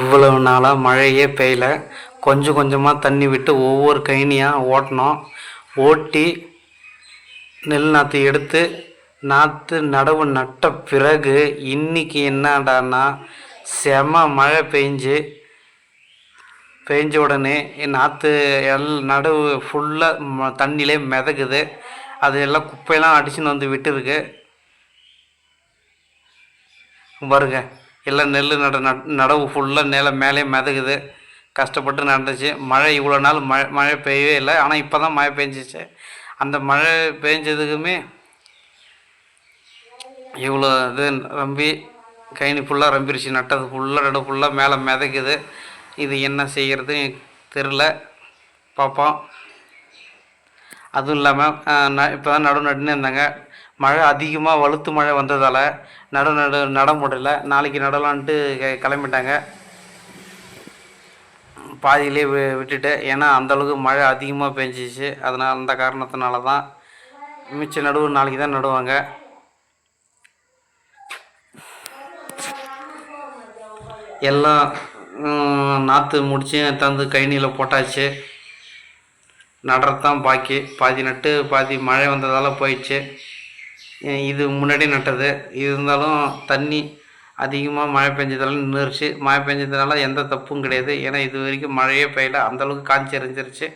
இவ்வளவு நாளாக மழையே பெய்யல. கொஞ்சம் கொஞ்சமாக தண்ணி விட்டு ஒவ்வொரு கயனியாக ஓட்டினோம் ஓட்டி நெல் நாற்று எடுத்து நாற்று நடவு நட்ட பிறகு இன்னைக்கு என்னடான்னா செம மழை பெஞ்சு பெஞ்ச உடனே நாற்று எல் நடவு ஃபுல்லாக தண்ணியிலே மிதக்குது. அது எல்லாம் குப்பையெல்லாம் அடிச்சுன்னு வந்து விட்டுருக்கு. வருங்க எல்லாம் நெல் நட நடவு ஃபுல்லாக நிலம் மேலே மிதக்குது. கஷ்டப்பட்டு நடந்துச்சு. மழை இவ்வளோ நாள் மழை மழை பெய்யவே இல்லை. ஆனால் இப்போ தான் மழை பெஞ்சிச்சு. அந்த மழை பெஞ்சதுக்குமே இவ்வளோ இது ரம்பி கைனி ஃபுல்லாக ரம்பிருச்சு. நட்டது ஃபுல்லாக நடு ஃபுல்லாக மேலே மிதக்குது. இது என்ன செய்கிறது தெரில. பார்ப்போம். அதுவும் இல்லாமல் இப்போ தான் நடு நட்டுன்னு இருந்தாங்க. மழை அதிகமாக வலுத்து மழை வந்ததால் நட நட நட முடியல. நாளைக்கு நடலான்ட்டு கெ- கிளம்பிட்டாங்க. பாதியிலே வி விட்டுட்டு ஏன்னா அந்தளவுக்கு மழை அதிகமாக பெஞ்சிச்சு. அதனால் அந்த காரணத்தினால தான் மிச்ச நடுவு நாளைக்கு தான் நடுவாங்க. எல்லாம் நாற்று முடிச்சு தந்து கைனியில் போட்டாச்சு. நடுறதான் பாக்கி. பாதி நட்டு பாதி மழை வந்ததால் போயிடுச்சு. இது முன்னாடி நட்டது. இருந்தாலும் தண்ணி அதிகமாக மழை பெஞ்சதால நின்றுருச்சு மழை பெஞ்சதுனால எந்த தப்பும் கிடையாது. ஏன்னா இது வரைக்கும் மழையே பெய்யல. அந்தளவுக்கு காஞ்சி எறிஞ்சிருச்சு